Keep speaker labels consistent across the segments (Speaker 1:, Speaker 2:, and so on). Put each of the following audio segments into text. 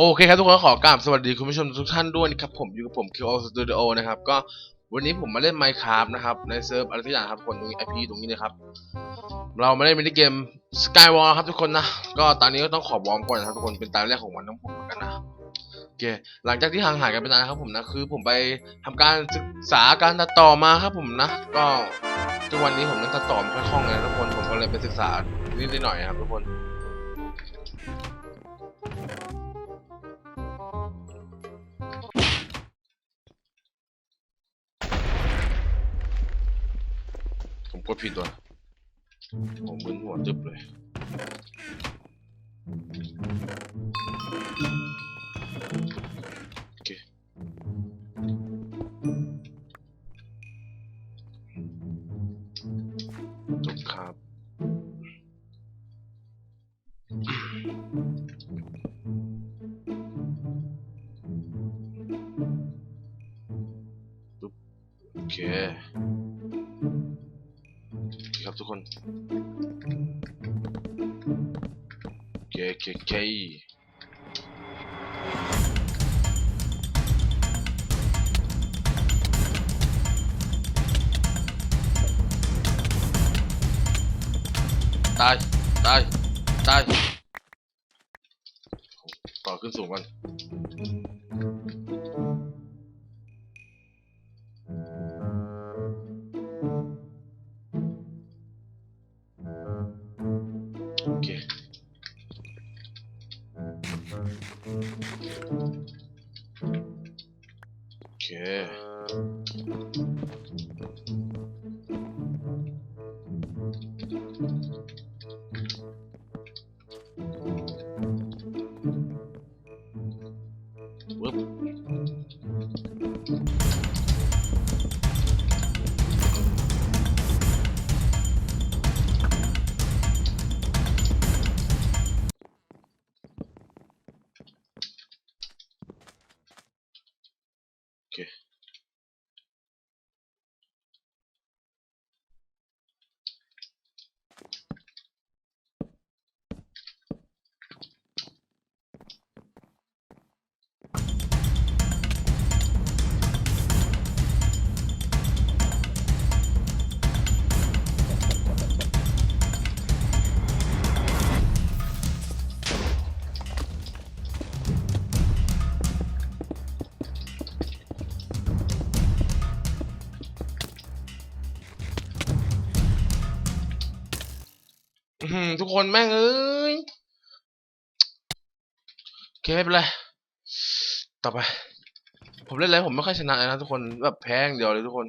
Speaker 1: โอเคครับทุกคนขอกราบสวัสดีคุณผู้ชมทุกท่านด้วยนะครับผมอยู่กับผม QO Studio นะครับก็วันนี้ผมมาเล่น Minecraft นะครับในเซิร์ฟอะไรทุกอย่างครับทุกคนตรงนี้ IP ตรงนี้เลยครับ เรามาเล่นมินิเกม Skywall ครับทุกคนนะ ก็ตอนนี้ก็ต้องขอวอร์มก่อนนะครับทุกคนเป็นตาแรกของวันของผมเหมือนกันนะโอเคหลังจากที่ห่างหายกันไปนานครับผมนะคือผมไปทำการศึกษาการตัดต่อมาครับผมนะ ก็ทุกวันนี้ผมนั้นตัดต่อไม่ค่อยคล่องเลยทุกคนผมก็เลยไปศึกษานิดหน่อยครับทุกคน กดผิดตัวผมมึนหัวจึบเลยโอเค ทุกคนเคเคเคตาย ตาย ตาย ต่อขึ้นสูงกัน โทุกคนแม่งเอ้ยโอเคไม่เป็นไร ต่อไป ผมเล่นอะไรผมไม่ค่อยชนะเลยนะทุกคนแบบแพ้อย่างเดียวเลยทุกคน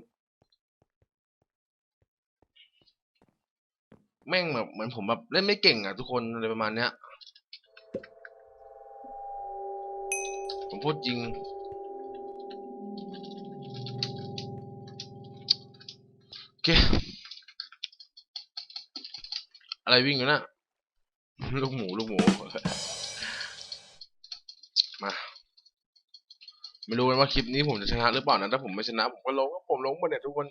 Speaker 1: แม่งแบบเหมือนผมแบบเล่นไม่เก่งอะทุกคนอะไรประมาณเนี้ย ผมพูดจริงโอเค อะไรวิ่งอยู่น่ะลูกหมูลูกหมู มา ไม่รู้ว่าคลิปนี้ผมจะชนะหรือเปล่านะถ้าผมไม่ชนะ ผมก็ลงก็ผมลงหมดเนี่ยทุกคน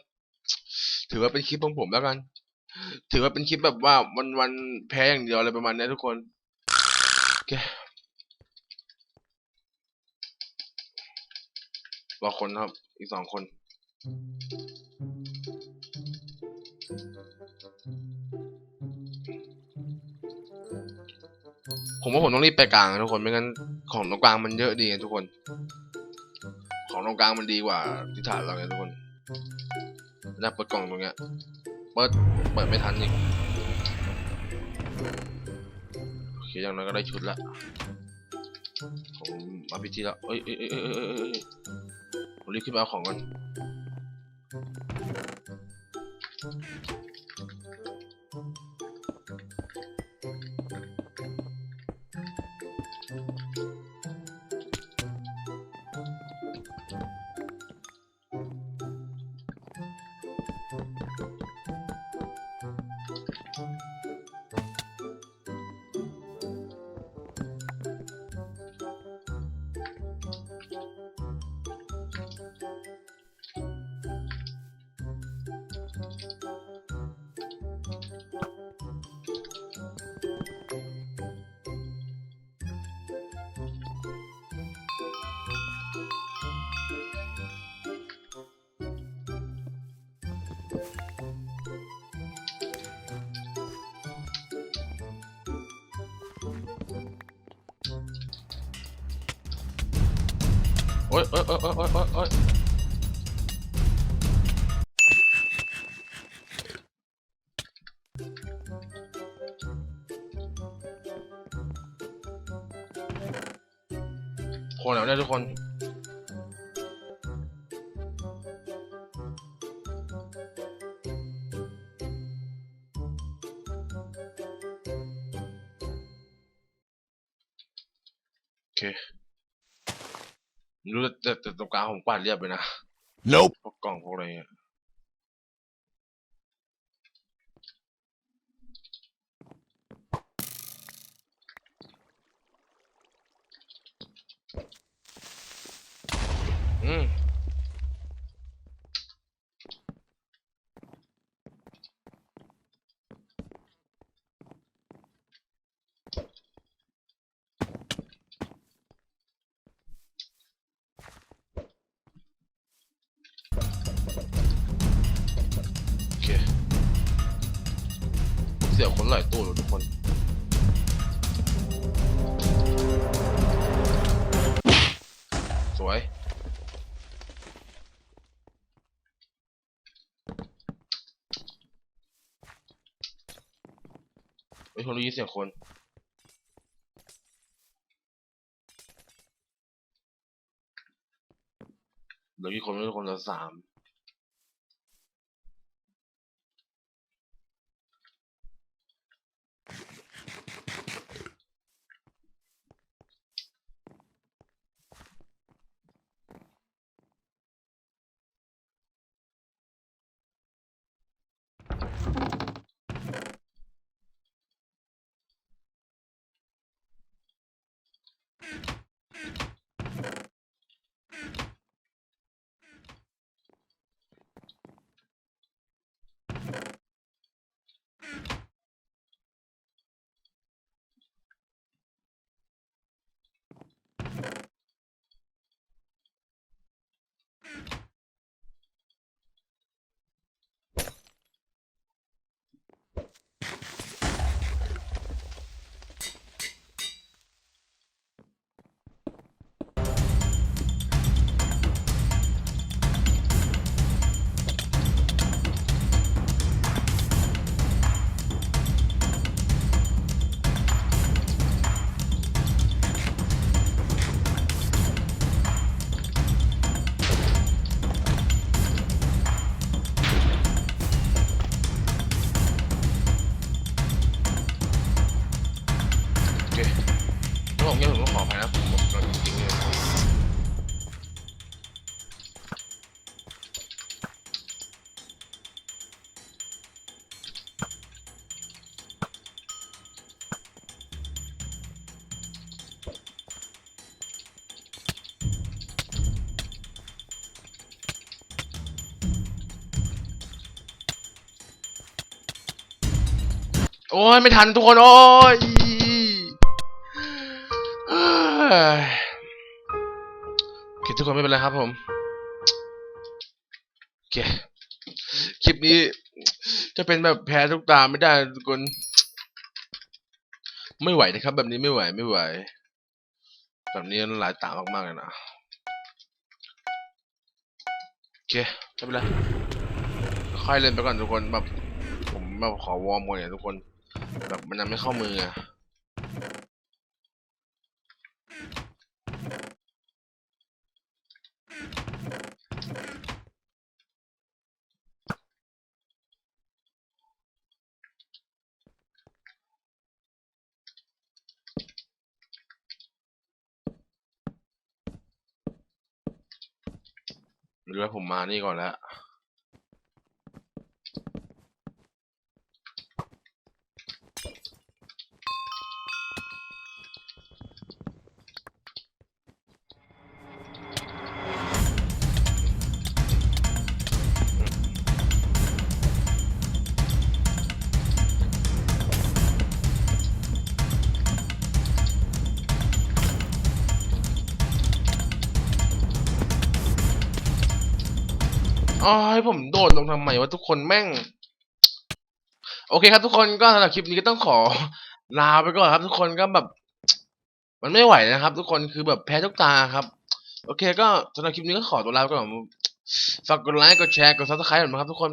Speaker 1: ถือว่าเป็นคลิปของผมแล้วกัน ถือว่าเป็นคลิปแบบว่าวันวันแพ้อย่างเดียวอะไรประมาณนี้ทุกคนโอเครอคนครับ อีกสองคน ผมว่าผมต้องรีบไปกลางทุกคนไม่งั้นของตรงกลางมันเยอะดีทุกคน ของตรงกลางมันดีกว่าที่ฐานเราไงทุกคนน่าเปิดกล่องตรงเนี้ยเปิดเปิดไม่ทันอีกโอเคอย่างน้อยก็ได้ชุดละผมมาพิธีแล้วเอ้ยเอ้ยเอ้ยเอ้ยเอ้ยเอ้ยเอ้ยผมรีบขึ้นไปเอาของก่อน โอ๊ยโอ๊ยโอ๊ยโอ๊ยโอ๊ยโอ๊ยโอ๊ยคนแล้วเนี่ยทุกคนโอเคไม่ รู้แต่แต่ตรงกลางผมกวาดเรียบไปนะ
Speaker 2: Nope.
Speaker 1: พวกกล่องพวกอะไรเงี้ย หลายตัวเลยทุกคนสวยเฮ้ยคนรู้ยินเสียงคนเหลือกี่คนไม่รู้คนละสาม งียบผมก็ขออภัยนะผมผมกำลังจริงๆเลยโอ้ยไม่ทันทุกคนโอ้ย ทุกคนไม่เป็นไรครับผมโอเคคลิปนี้จะเป็นแบบแพ้ทุกตาไม่ได้ทุกคน ไม่ไหวนะครับ แบบนี้ไม่ไหวไม่ไหว แบบนี้หลายตามากๆเลยนะโอเคไม่เป็นไรค่อยเล่นไปก่อนทุกคนแบบ ผมแบบขอวอร์มก่อนเนี่ยทุกคน แบบมันยังไม่เข้ามืออะ เรือผมมานี่ก่อนแล้ว อ๋อให้ผมโดดลงทำไมวะทุกคนแม่ง โอเคครับทุกคนก็สำหรับคลิปนี้ก็ต้องขอลาไปก่อนครับ ทุกคนก็แบบ มันไม่ไหวนะครับ ทุกคนคือแบบแพ้ทุกตาครับ โอเค ก็สำหรับคลิปนี้ก็ขอตัวลาไปก่อนฝากกดไลค์กดแชร์กดซับสไครต์ผมนะครับ ทุกคน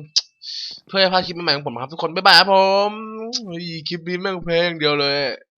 Speaker 1: เพื่อให้พลาดคลิปใหม่ๆของผมครับทุกคนบ๊ายบายครับผมคลิปนี้แม่งเพลงเดียวเลย